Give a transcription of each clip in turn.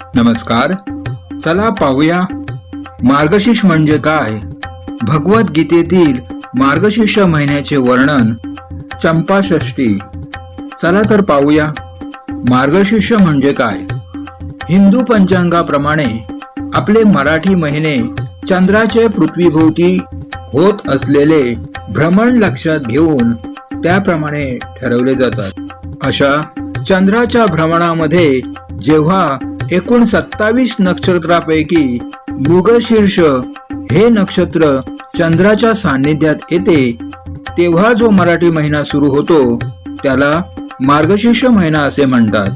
नमस्कार. चला पाहूया. मार्गशीर्ष म्हणजे काय? भगवद्गीतेतील मार्गशीर्ष महिन्याचे वर्णन चंपाषष्ठी चला तर पाहूया. मार्गशीर्ष म्हणजे काय? हिंदू पंचांगाप्रमाणे आपले मराठी महिने चंद्राचे पृथ्वीभोवती होत असलेले भ्रमण लक्षात घेऊन त्याप्रमाणे ठरवले जातात. अशा चंद्राच्या भ्रमणामध्ये जेव्हा एकूण सत्तावीस नक्षत्रापैकी मृगशीर्ष हे नक्षत्र चंद्राच्या सान्निध्यात येते. तेव्हा जो मराठी महिना सुरू होतो त्याला मार्गशीर्ष महिना असे म्हणतात.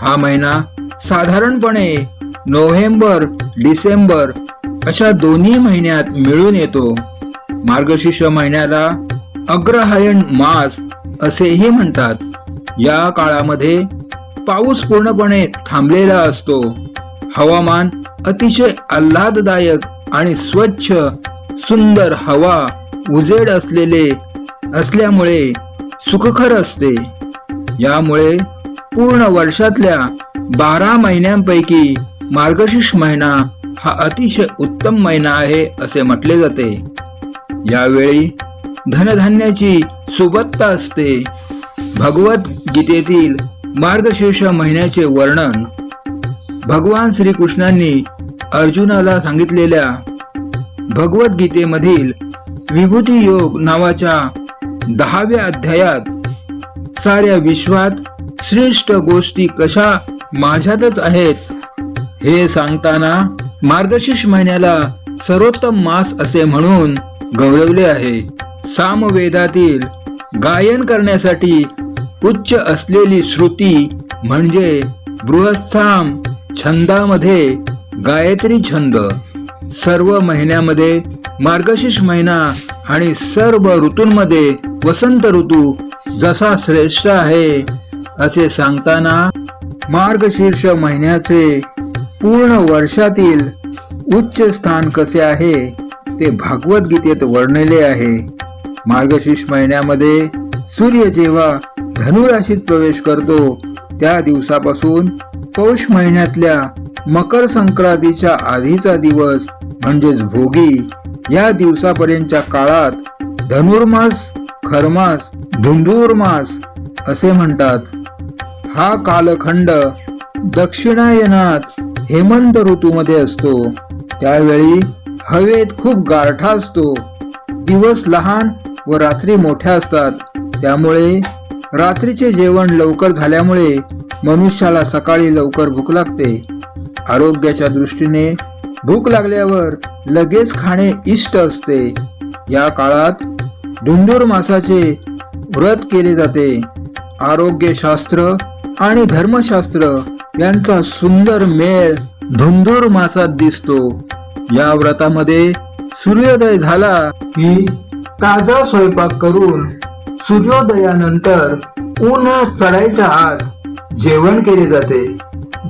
हा महिना साधारणपणे नोव्हेंबर डिसेंबर अशा दोन्ही महिन्यात मिळून येतो. मार्गशीर्ष महिन्याला अग्रहायण मास असेही म्हणतात. या काळामध्ये पाऊस पूर्णपणे थांबलेला असतो. हवामान अतिशय आल्हाददायक आणि स्वच्छ सुंदर हवा उजेड असलेले असल्यामुळे सुखकर असते. यामुळे पूर्ण वर्षातल्या बारा महिन्यांपैकी मार्गशीर्ष महिना हा अतिशय उत्तम महिना आहे असे म्हटले जाते. यावेळी धनधान्याची सुबत्ता असते. भगवत गीतेतील मार्गशीर्ष महिन्याचे वर्णन भगवान श्रीकृष्णांनी अर्जुनाला सांगितलेल्या भगवद्गीतेमधील विभूती योग नावाच्या दहाव्या अध्यायात साऱ्या विश्वात श्रेष्ठ गोष्टी कशा माझ्यातच आहेत हे सांगताना मार्गशीर्ष महिन्याला सर्वोत्तम मास असे म्हणून गौरवले आहे. सामवेदातील गायन करण्यासाठी उच्च असलेली श्रुती म्हणजे बृहस्थाम छंदामध्ये गायत्री छंद. सर्व महिन्यामध्ये मार्गशीर्ष महिना आणि सर्व ऋतूंमध्ये वसंत ऋतू जसा श्रेष्ठ आहे असे सांगताना मार्गशीर्ष महिन्याचे पूर्ण वर्षातील उच्च स्थान कसे आहे ते भागवद्गीतेत वर्णले आहे. मार्गशीर्ष महिन्यामध्ये सूर्य जेव्हा धनुराशीत प्रवेश करतो. त्या दिवसापासून पौष महिन्यातल्या मकर संक्रांतीच्या आधीचा दिवस म्हणजेच भोगी या दिवसापर्यंतच्या काळात धनुर्मास खरमास धुंदूरमास असे म्हणतात. हा कालखंड दक्षिणायनात हेमंत ऋतूमध्ये असतो. त्यावेळी हवेत खूप गारठा असतो. दिवस लहान व रात्री मोठ्या असतात. त्यामुळे रात्रीचे जेवण लवकर झाल्यामुळे मनुष्याला सकाळी लवकर भूक लागते. आरोग्याच्या दृष्टीने भूक लागल्यावर लगेच खाणे इष्ट असते. या काळात धुंदूर मासाचे व्रत केले जाते. आरोग्यशास्त्र आणि धर्मशास्त्र यांचा सुंदर मेळ धुंदूर मासात दिसतो. या व्रतामध्ये सूर्योदय झाला की ताजा स्वयंपाक करून सूर्योदयानंतर ऊन चढायच्या आत जेवण केले जाते.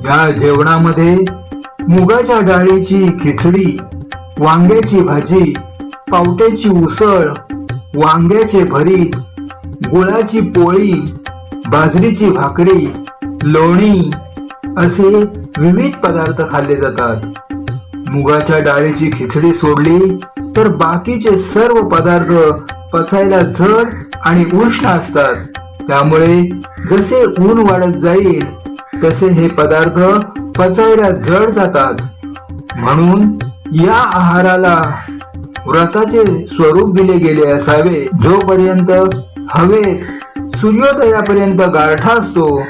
या जेवणामध्ये मुगाच्या डाळीची खिचडी वांग्याची भाजी पावट्याची उसळ वांग्याचे भरीत गुळाची पोळी बाजरीची भाकरी लोणी असे विविध पदार्थ खाल्ले जातात. मुगाच्या डाळीची खिचडी सोडली तर बाकीचे सर्व पदार्थ पचायला जड आणि उष्ण असतात. त्यामुळे जसे ऊन वाढत जाईल तसे हे पदार्थ पचायला जड जातात. म्हणून या आहाराला व्रताचे स्वरूप दिले गेले असावे. जोपर्यंत हवेत सूर्योदयापर्यंत गारठा असतो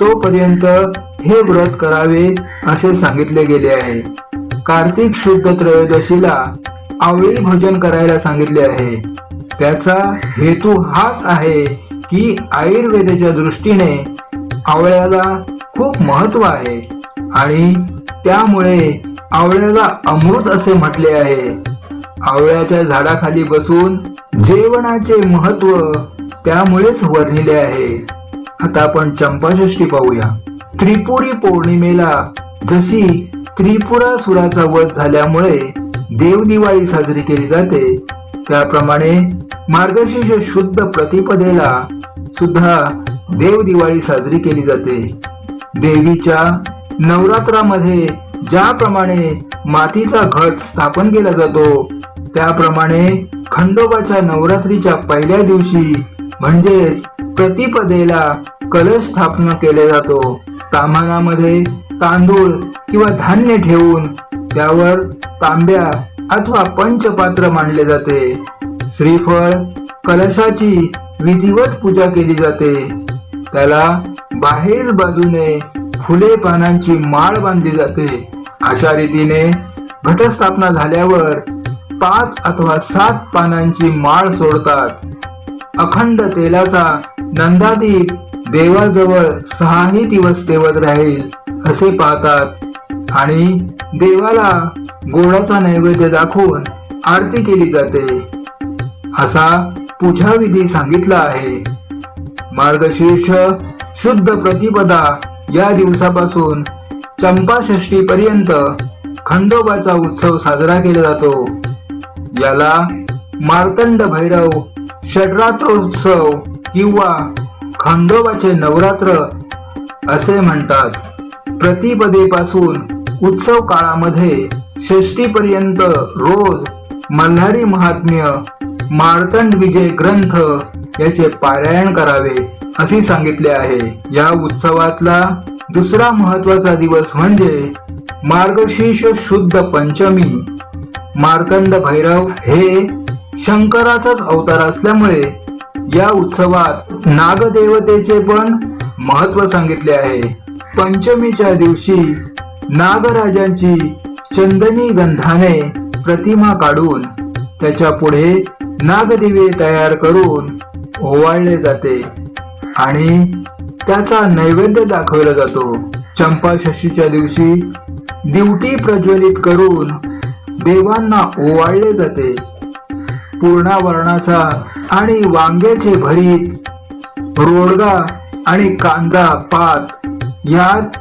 तोपर्यंत हे व्रत करावे असे सांगितले गेले आहे. कार्तिक शुद्ध त्रयोदशीला आवळी भोजन करायला सांगितले आहे. त्याचा हेतू हाच आहे की आयुर्वेदाच्या दृष्टीने आवळ्याला खूप महत्त्व आहे आणि त्यामुळे आवळ्याला अमृत असे म्हटले आहे. आवळ्याच्या झाडाखाली बसून जेवणाचे महत्त्व त्यामुळेच वर्णिले आहे. आता आपण चंपाषष्ठी पाहूया. त्रिपुरी पौर्णिमेला जशी त्रिपुरा सुराचा वध झाल्यामुळे देव दिवाळी साजरी केली जाते. त्याप्रमाणे मार्गशीर्ष शुद्ध प्रतिपदेला सुद्धा देव दिवाळी साजरी केली जाते. देवीच्या नवरात्रामध्ये ज्याप्रमाणे मातीचा घट स्थापन केला जातो त्याप्रमाणे खंडोबाच्या नवरात्रीच्या पहिल्या दिवशी म्हणजेच प्रतिपदेला कलश स्थापना केले जातो. तामानामध्ये तांदूळ किंवा धान्य ठेवून त्यावर तांब्या अथवा पंचपात्र मांडले जाते. श्रीफळ कलशाची विधिवत पूजा केली जाते. त्याला बाहेर बाजूने फुले पानांची माळ बांधली जाते. अशा रीतीने घटस्थापना झाल्यावर पाच अथवा सात पानांची माळ सोडतात. अखंड तेलाचा नंदादीप देवाजवळ सहाही दिवस तेवत राहील असे पाहतात आणि देवाला गोडाचा नैवेद्य दाखवून आरती केली जाते. असा पूजा विधी सांगितला आहे. मार्गशीर्ष शुद्ध प्रतिपदा या दिवसापासून चंपाषष्टी पर्यंत खंडोबाचा उत्सव साजरा केला जातो. याला मार्तंड भैरव षडरात्रोत्सव किंवा खंडोबाचे नवरात्र असे म्हणतात. प्रतिपदेपासून उत्सव काळामध्ये षष्टीपर्यंत रोज मल्हारी महात्म्य मार्तंड विजय ग्रंथ याचे पारायण करावे असे सांगितले आहे. या उत्सवातला दुसरा महत्त्वाचा दिवस म्हणजे मार्गशीर्ष शुद्ध पंचमी. मार्तंड भैरव हे शंकराचाच अवतार असल्यामुळे या उत्सवात नागदेवतेचे पण महत्त्व सांगितले आहे. पंचमीच्या दिवशी नागराजांची चंदनी गंधाने प्रतिमा काढून त्याच्या पुढे नागदिवे तयार करून ओवाळले जाते आणि त्याचा नैवेद्य दाखवला जातो. चंपाषष्टीच्या दिवशी दिवटी प्रज्वलित करून देवांना ओवाळले जाते. पूर्णावरणाचा आणि वांग्याचे भरीत रोडगा आणि कांदा पात यात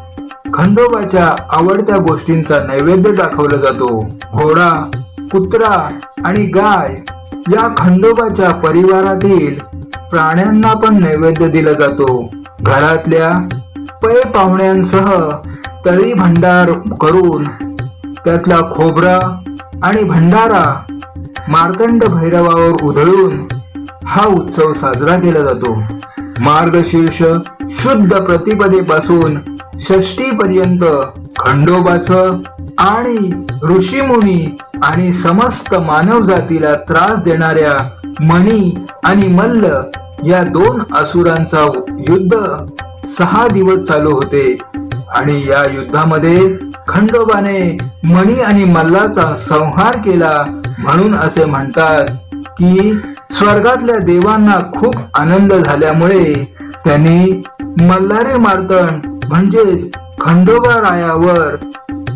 खंडोबाच्या आवडत्या गोष्टींचा नैवेद्य दाखवला जातो. घोडा कुत्रा आणि गाय या खंडोबाच्या परिवारातील प्राण्यांना पण नैवेद्य दिला जातो. घरातल्या पै पाहुण्यांसह तळी भंडार करून त्यातला खोबरा आणि भंडारा मार्तंड भैरवावर उधळून हा उत्सव साजरा केला जातो. मार्गशीर्ष शुद्ध प्रतिपदेपासून षष्टी पर्यंत खंडोबाचं आणि ऋषीमुनी आणि समस्त मानव जातीला त्रास देणाऱ्या मणी आणि मल्ल या दोन असुरांचा युद्ध सहा दिवस चालू होते. आणि या युद्धामध्ये खंडोबाने मणी आणि मल्लाचा संहार केला म्हणून असे म्हणतात की स्वर्गातल्या देवांना खूप आनंद झाल्यामुळे त्यांनी मल्हारी मार्तंड म्हणजेच खंडोबा रायावर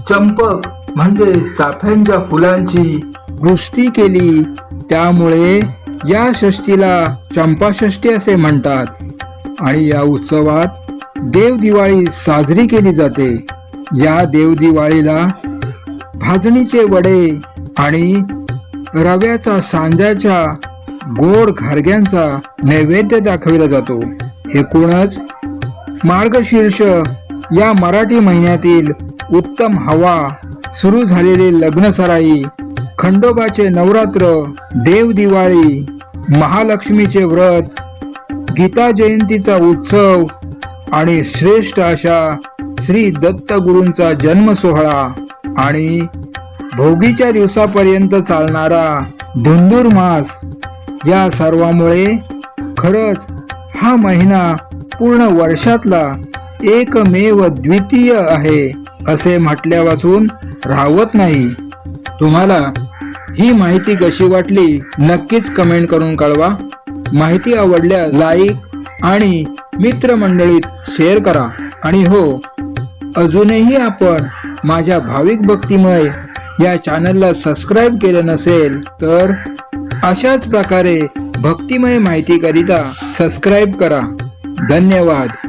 चंपक म्हणजे चाफ्यांच्या फुलांची वृष्टी केली. त्यामुळे या षष्टीला चंपाषष्ठी असे म्हणतात. आणि या उत्सवात देव दिवाळी साजरी केली जाते. या देवदिवाळीला भाजणीचे वडे आणि रव्याचा सांज्याच्या गोड घारग्यांचा नैवेद्य दाखविला जातो. एकूणच मार्गशीर्ष या मराठी महिन्यातील उत्तम हवा सुरू झालेले लग्नसराई खंडोबाचे नवरात्र देव दिवाळी महालक्ष्मीचे व्रत गीता जयंतीचा उत्सव आणि श्रेष्ठ अशा श्री दत्तगुरूंचा जन्म सोहळा आणि भोगीच्या दिवसापर्यंत चालणारा धुंदूर मास या सर्वामुळे खरंच हा महिना पूर्ण वर्षातला एकमेव द्वितीय आहे असे म्हटल्यापासून राहवत नाही. तुम्हाला ही माहिती कशी वाटली नक्कीच कमेंट करून कळवा. माहिती आवडल्या लाईक आणि मित्रमंडळीत शेअर करा. आणि हो अजूनही आपण माझ्या भाविक भक्तिमय या चॅनलला सबस्क्राईब केलं नसेल तर अशाच प्रकारे भक्तिमय माहितीकरिता सबस्क्राईब करा. धन्यवाद.